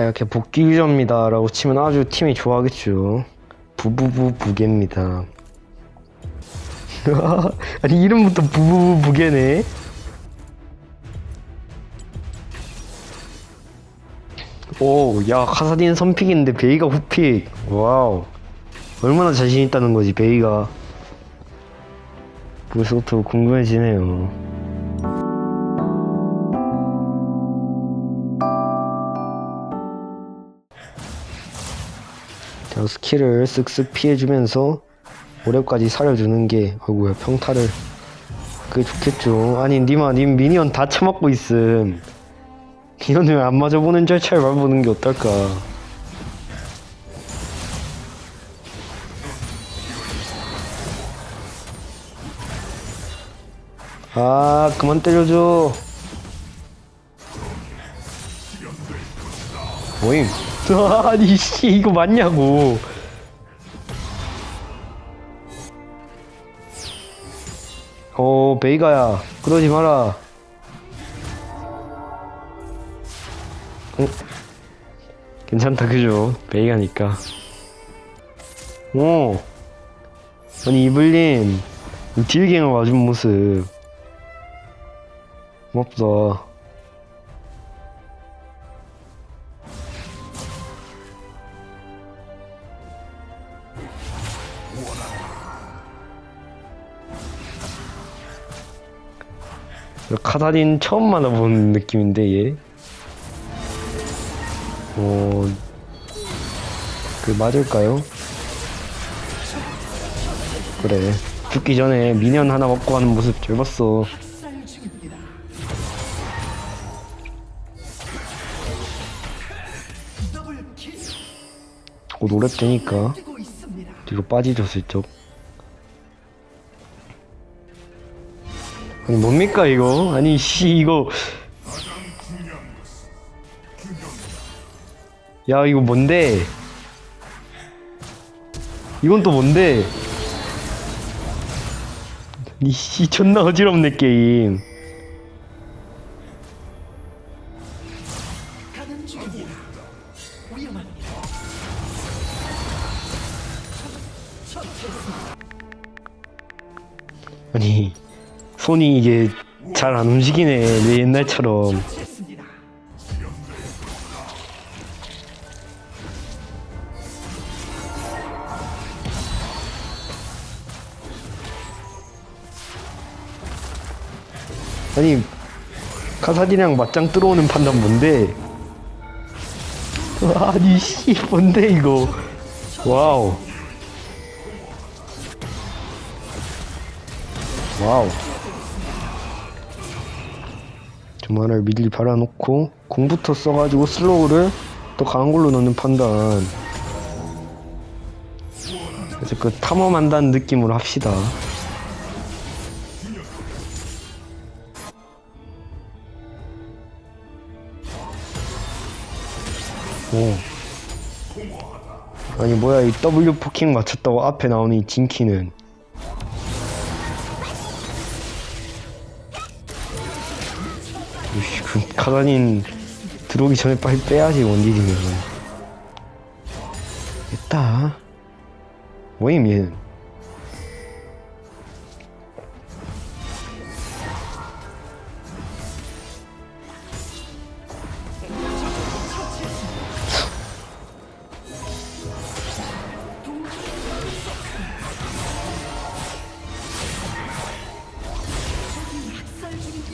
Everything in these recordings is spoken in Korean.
자 이렇게 복귀 유저입니다. 라고 치면 아주 팀이 좋아하겠죠. 부부부 부개입니다. 아니 이름부터 부부부 부개네. 오 야 카사딘 선픽인데 베이가 후픽. 와우. 얼마나 자신 있다는 거지 베이가. 벌써부터 궁금해지네요 자, 스킬을 쓱쓱 피해주면서 오랩까지 살려주는 게 아이고야 평타를. 그게 좋겠죠. 아니 니마 님 미니언 다 처먹고 있음. 이런 왜안 맞아보는 절차를 밟아보는 게 어떨까? 아 그만 때려줘. 모임 아니 씨 이거 맞냐고. 어 베이가야 그러지 마라. 어? 괜찮다 그죠? 베이가니까. 오 아니 이블린 딜갱을 와준 모습. 고맙다 카다린 처음 만나본 느낌인데 얘. 어, 그 맞을까요? 그래. 죽기 전에 미니언 하나 먹고 가는 모습 잘 봤어. 곧 오랩 되니까 뒤로 빠지죠 슬쩍. 아니 뭡니까 이거? 아니 씨 이거 야 이거 뭔데? 이건 또 뭔데? 이씨 존나 어지럽네 게임 손이 이게 잘 안 움직이네 내 옛날처럼. 아니 카사딘이랑 맞짱 들어오는 판단 뭔데? 아니 씨 뭔데 이거 와우 와우 주말을 미리 발아놓고 공부터 써가지고 슬로우를 또 강한 걸로 넣는 판단. 그래서 그 탐험한다는 느낌으로 합시다. 오. 아니 뭐야 이 W 포킹 맞췄다고 앞에 나오는 이 진키는 그 카가닌 들어오기 전에 빨리 빼야지 원딜이면 됐다. 뭐임 얘는.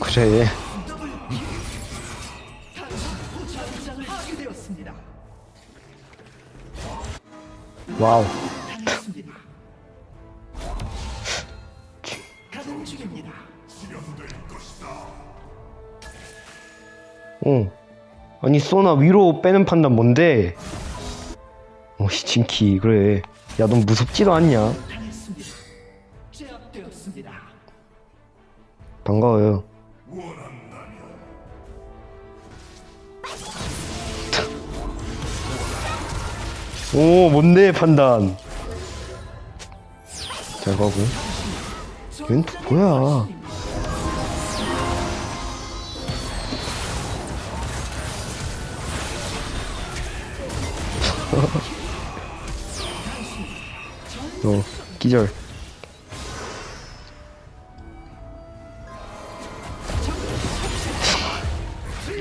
그래 장을 파괴되었습니다. 와우 당했습니다. 가는 중입니다. 어. 아니 소나 위로 빼는 판단 뭔데? 어씨 진키 그래 야 넌 무섭지도 않냐? 당했습니다. 제압되었습니다. 반가워요 오 뭔데 판단. 잘 가고 얜 뭐야? 어 기절.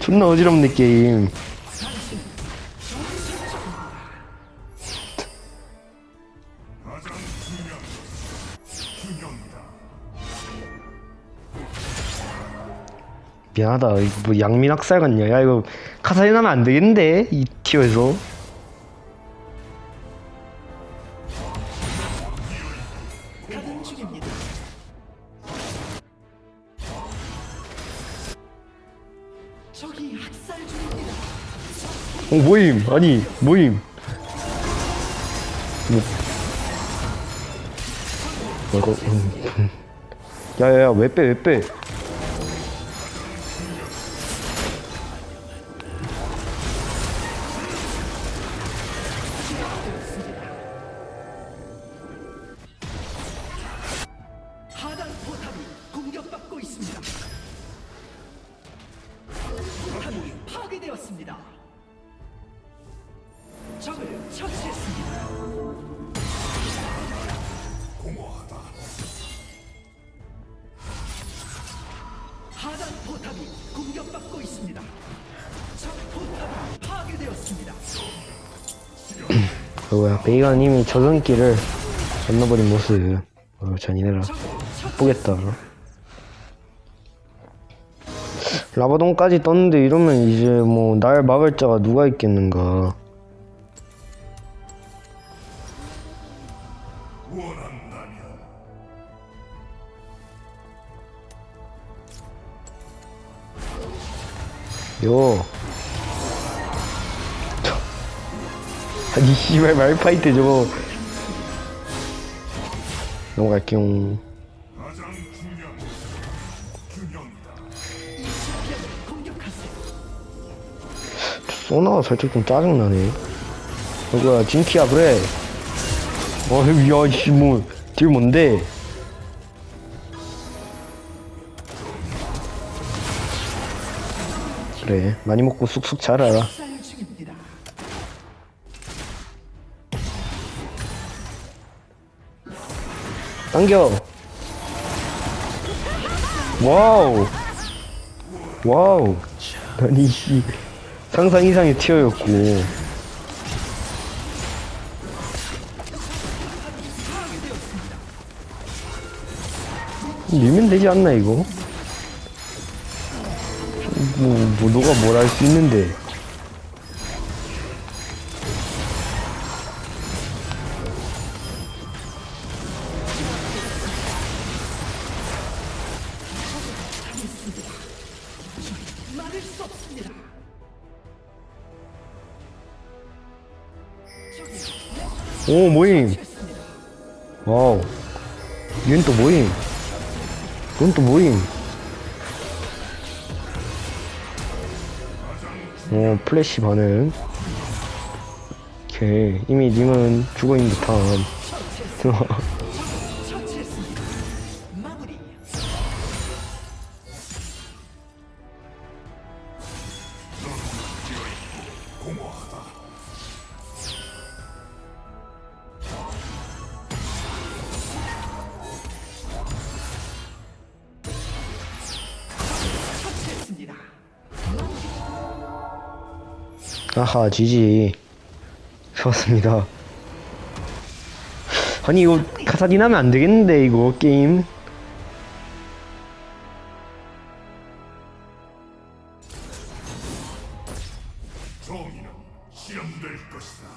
존나 어지럽네 게임. 미안하다. 뭐 양민 학살 같냐. 야 이거 카사리 나면 안 되겠는데 이 티어에서. 어 모임. 아니 모임. 뭐. 이거 음, 음. 야야야 왜 빼 왜 빼 있습니다. 포탑이 파괴되었습니다. 적을 처치했습니다. 하단 포탑이 공격받고 있습니다. 적 포탑이 파괴되었습니다. 뭐야 베이가님이 저승길을 건너버린 모습 어 잔인해라 적을 처치 보겠다 라바돈까지 떴는데 이러면 이제 뭐 날 막을 자가 누가 있겠는가. 요. 아니 씨발 말파이트 저거. 넘어갈게요 소나가 살짝 좀 짜증나네. 어구야 진키야 그래. 어야 이씨 뭐딜 뭔데? 그래 많이 먹고 쑥쑥 자라라. 당겨. 와우. 와우. 아니 씨 상상 이상의 티어였고 밀면 되지 않나 이거? 뭐, 뭐 너가 뭘 할 수 있는데 오 모임. 와우. 얘는 또 모임. 그건 또 모임. 어 플래시 반응. 오케이. 이미 님은 죽어있는 듯함 아하 GG 좋았습니다. 아니 이거 가사디 나면 안되겠는데 이거 게임? 종이는 실험될 것이다.